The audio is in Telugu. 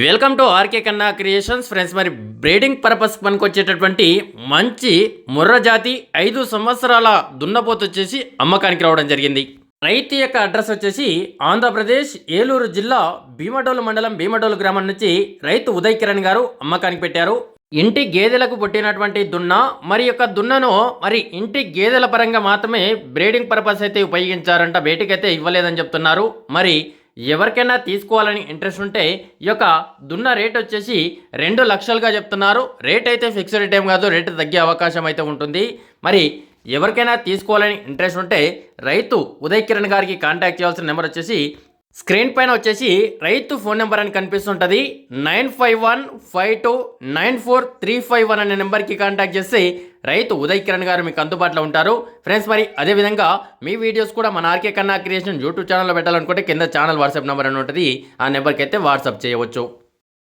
Welcome to RK Kanna creations. Friends మరి బ్రీడింగ్ పర్పస్ పనికొచ్చేటటువంటి మంచి ముర్ర జాతి ఐదు సంవత్సరాల దున్నపోతు వచ్చేసి అమ్మకానికి రావడం జరిగింది. రైతు యొక్క అడ్రస్ వచ్చేసి ఆంధ్రప్రదేశ్ ఏలూరు జిల్లా భీమడోలు మండలం భీమడోలు గ్రామం నుంచి రైతు ఉదయ్ కిరణ్ గారు అమ్మకానికి పెట్టారు. ఇంటి గేదెలకు పుట్టినటువంటి దున్న మరి యొక్క దున్నను మరి ఇంటి గేదెల పరంగా మాత్రమే బ్రీడింగ్ పర్పస్ అయితే ఉపయోగించారంట బయటికైతే ఇవ్వలేదని చెప్తున్నారు. మరి ఎవరికైనా తీసుకోవాలని ఇంట్రెస్ట్ ఉంటే ఈ యొక్క దున్న రేట్ వచ్చేసి రెండు లక్షలుగా చెప్తున్నారు. రేట్ అయితే ఫిక్స్డ్ రేట్ ఏం కాదు రేట్ తగ్గే అవకాశం అయితే ఉంటుంది. మరి ఎవరికైనా తీసుకోవాలని ఇంట్రెస్ట్ ఉంటే రైతు ఉదయ్ కిరణ్ గారికి కాంటాక్ట్ చేయాల్సిన నెంబర్ వచ్చేసి స్క్రీన్ పైన వచ్చేసి రైతు ఫోన్ నెంబర్ అని కనిపిస్తుంటుంది. Nine five one five two nine four three five one అనే నెంబర్కి కాంటాక్ట్ చేస్తే రైతు ఉదయ్ కిరణ్ గారు మీకు అందుబాటులో ఉంటారు. ఫ్రెండ్స్ మరి అదేవిధంగా మీ వీడియోస్ కూడా మన ఆర్కే కన్నా క్రియేషన్ యూట్యూబ్ ఛానల్లో పెట్టాలనుకుంటే కింద ఛానల్ వాట్సాప్ నెంబర్ అని ఉంటుంది. ఆ నెంబర్కి అయితే వాట్సాప్ చేయవచ్చు.